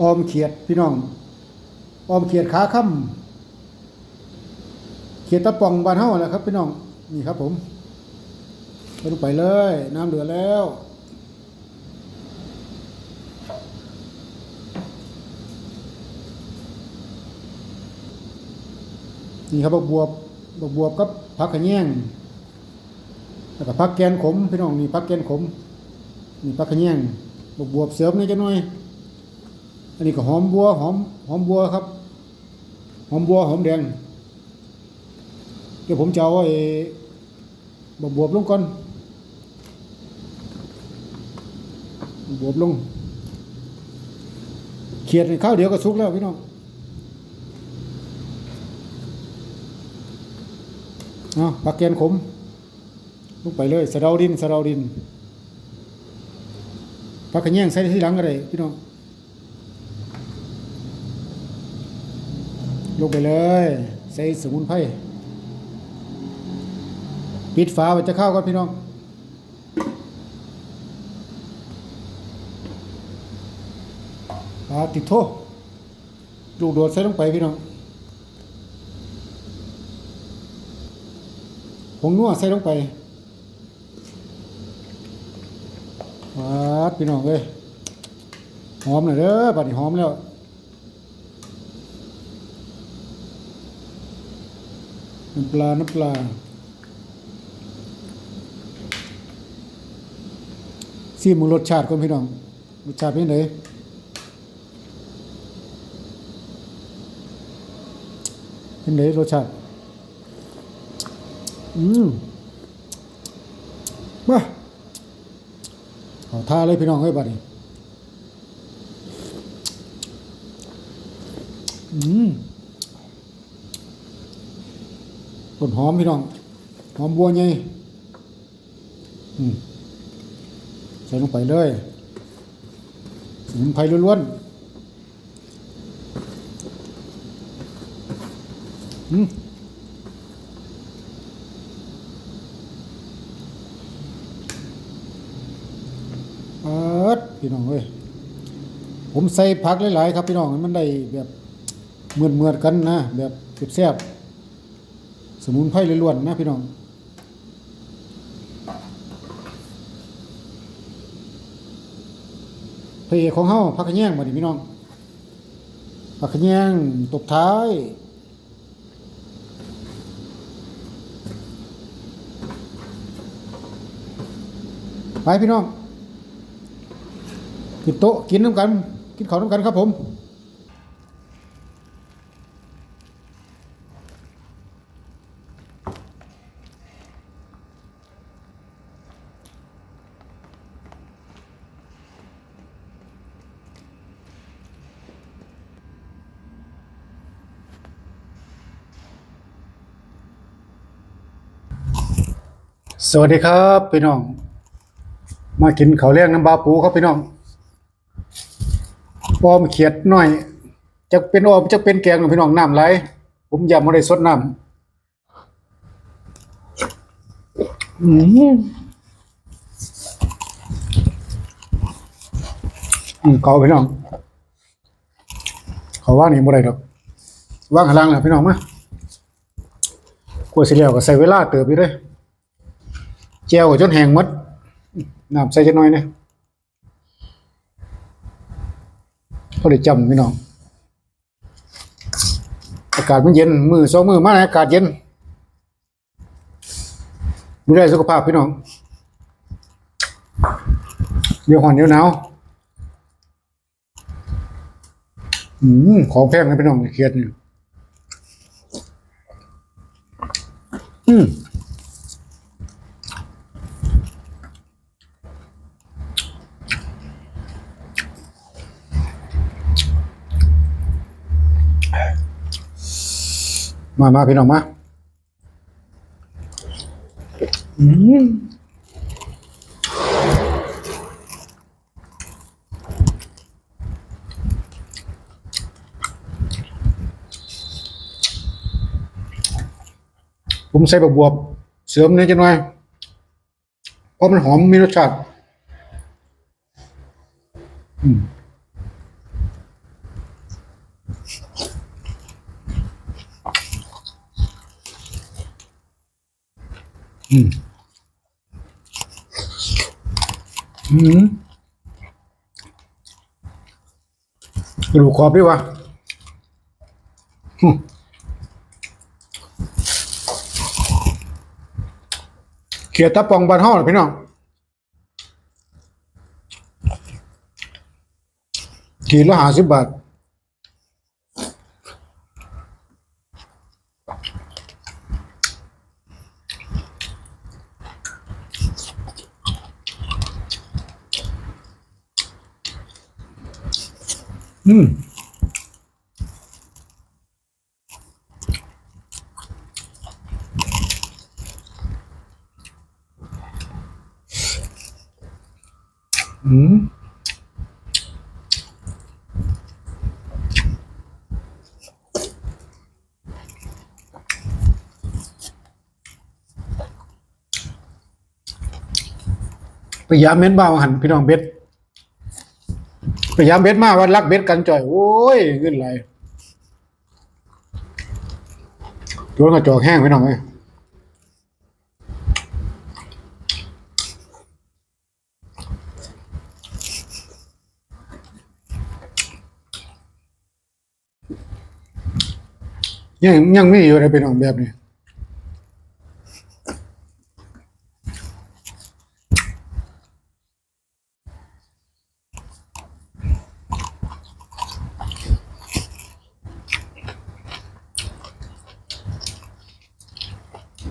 ออมเขียดพี่น้อง ออมเขียดขาค่ำเขียดตะป่องบานเฮาแหละครับ พี่น้องนี่ครับ ผมไปลงไปเลย น้ำเดือดแล้วนี่ครับบักบวบบกบวบกับผักขะแยงแล้วก็ผักแกนขมพี่น้องนี่ผักแกนขมนี่ผักขะแยงบักบวบเสริมนี่จังหน่อย อันนี้ก็หอมบัวหอมหอมบัวครับ หอมบัวหอมแดง เดี๋ยวผมจะเอาไอ้บวบลงก่อนบวบลงเขียดข้าวเดียวก็สุกแล้วพี่น้องเอาปลาแกนขมลงไปเลยสะเดาดินสะเดาดินปลากระแยงใส่ที่หลังก็ได้พี่น้อง ลงไปเลย ใส่สมุนไพรปิดฝาไว้จะเข้ากันพี่น้องปลาติดโทลูกโดดใส่ลงไปพี่น้องผงนัวใส่ลงไปวาดพี่น้องเอ้ยหอมหน่อยเด้อบัดนี้หอมแล้ว น้ำปลา น้ำปลา ซีมึงรสชาติก่อนพี่น้อง รสชาติเป็นไงเป็นไงรสชาติ อืมมาเอาท่าเลยพี่น้องเฮ้ยบัดนี้อืม ต้นหอมพี่น้อง หอมบัวไงใส่ลงไปเลยสมุนไพรล้วนๆอืมเอิดพี่น้องเอ้ยผมใส่ผักหลายๆครับพี่น้องให้มันได้แบบเหมือนเหมือนๆกันนะแบบแซ่บๆ สมุนไพรล้วนๆนะพี่น้องพระเอกของเฮาผักขะแยงมาดิพี่น้องผักขะแยงตบท้ายไปพี่น้องกินโต๊ะกินน้ำกัน กินข้าวน้ำกันครับผม สวัสดีครับพี่น้อง มากินข้าวเลี้ยงน้ำบาปูครับพี่น้องออมเขียดหน่อยจะเป็นออมจะเป็นแกงพี่น้องน้ำไหลผมยำมาได้สดน้ำอืมเขาพี่น้อง เขาว่างนี่บ่ได้ดอก ว่างข้างล่างนะพี่น้องมากลัวสิแล้วก็ใส่เวลาเติบอยู่เด้ย แจวก็จนแห้งหมดน้ำใส่จักหน่อยนะพอได้จำพี่น้องอากาศมันเย็น มือสองมือมาแล้วอากาศเย็นดูแลสุขภาพพี่น้อง เดี๋ยวห่อนเดี๋ยวหนาวอืมของแพงนะพี่น้องเขียดนี่ม มามาพี่น้องมาอืมผมใส่บบวบเสริมนิดหน่อยเพราะมันหอมมีรสชาติอืม อืมอืมกระดูกขอบดีวะเขียดตะปองบานห้องพี่น้องขีดละห้าสิบบาท อืมอืมพยายามเม้นเบาหันพี่น้องเบ็ด พยายามเบ็ดมากว่ารักเบ็ดกันจ่อย โอ้ยขึ้นไรโดนกระจอกแห้งพี่น้องเอ้ยยังยังไม่อยู่อะไรเป็นของแบบนี้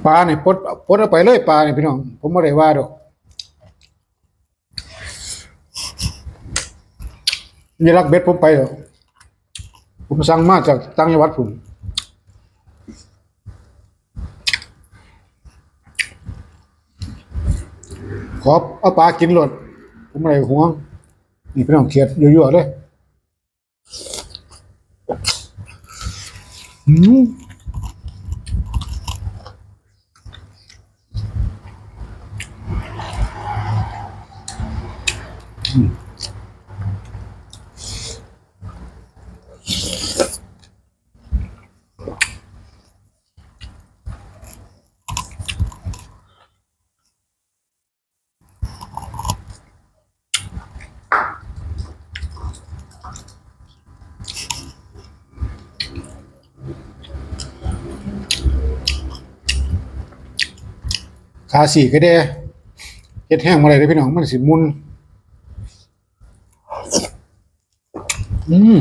ลาเนี่ยปลดปลดเอาไปเลยปลาเนี่ยพี่น้อง ผมไม่ได้ว่าดอกนี่รักเบ็ดผมไปหรอกผมสั่งมาจากต่างจังหวัดผมขอเอาปลากินหลดผมไม่ได้ห่วง นี่พี่น้องเขียดยั่วๆเลย อืม ขาสี่ก็ได้เฮ็ดแห้งมาเลยเด้พี่น้องมันสิมุนอืม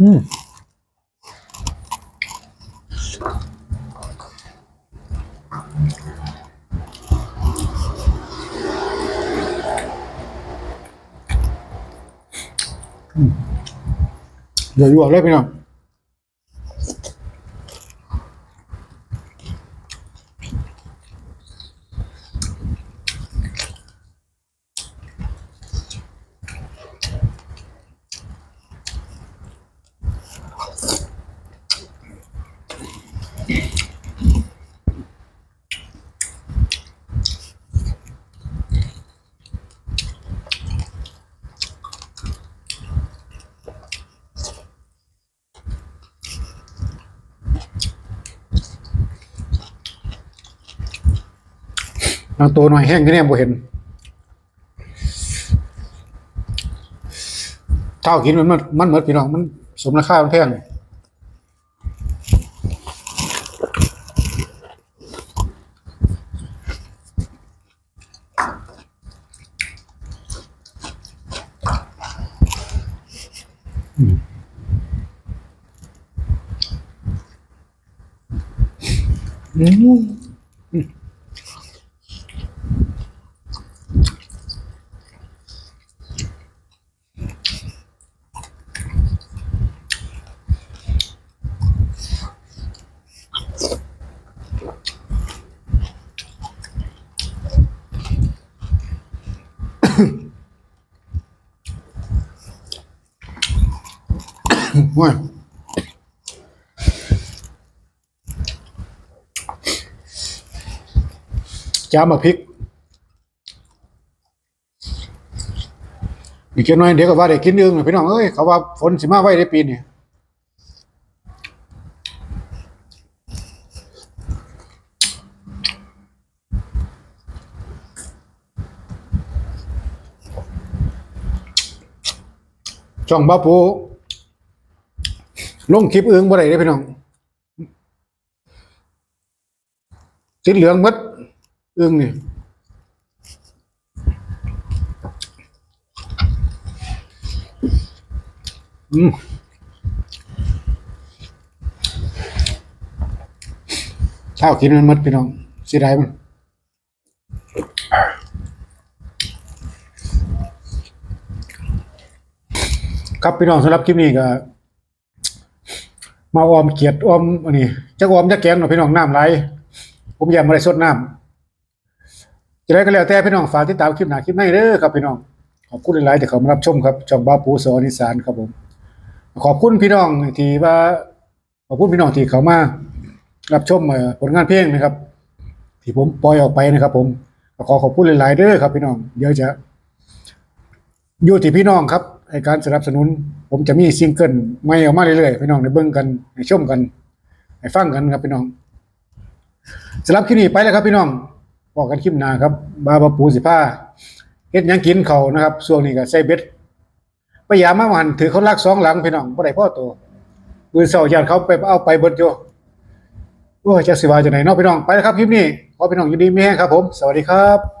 อืมเดี๋ยว อยู่เลยพี่น้องนางตัวหน่อยแห้งที่เนี่ยบ่เห็นเท่ากินมันมันมันเหมือนพี่น้องมัน สมราคามันแพงอืม วยจ้ามาพริก อีกแค่น้อยเดี๋ยวก็ว่าได้กินอึ่งนะพี่น้องเอ้ยเขาว่าฝนสิมาไว้ในปีนี้ช่องบ้าปู ลงคลิปอึ่งบ่ได้เด้พี่น้องติดเหลืองหมดอึ่งนี่อืมเช้ากินมันหมดพี่น้องสียดายมันครับพี่น้องสำหรับคลิปนี้ก็ มาออมเกียดออมอันนี้จะออมจะแกงเนาะพี่น้องน้ำไหลผมอยากมาได้สดน้ำจะได้ก็แล้วแต่พี่น้องฝากติดตามคลิปหน้าคลิปในเด้อครับพี่น้องขอบคุณหลายๆที่เขามารับชมครับช่องบ้าปูสอนอีสานครับผม ขอบคุณพี่น้องที่ว่า ขอบคุณพี่น้องที่เขามารับชมผลงานเพลงนะครับ ที่ผมปล่อยออกไปนะครับ ผมขอขอบคุณหลายๆเด้อครับ พี่น้องเดี๋ยวจะอยู่ที่พี่น้องครับ ให้การสนับสนุน ผมจะมีซิงเกิลใหม่ออกมาเรื่อยๆพี่น้องได้เบิ่งกันให้ชมกันให้ฟังกันครับพี่น้องสำหรับคลิปนี้ไปแล้วครับพี่น้องบอกกันคลิปหน้าครับ บาบาปูสิผ้าเฮ็ดยังกินเขานะครับช่วงนี้ก็ใส่เบ็ดพยายามมาหันถือเขาลักสองหลังพี่น้องบ่ได้พ่อโตมือเสาญาติเขาไปเอาไปเบิดอยู่โอ้จักสิว่าจังไดเนาะพี่น้องไปแล้วครับคลิปนี้ขอพี่น้องอยู่ดีมีแฮงครับผม สวัสดีครับ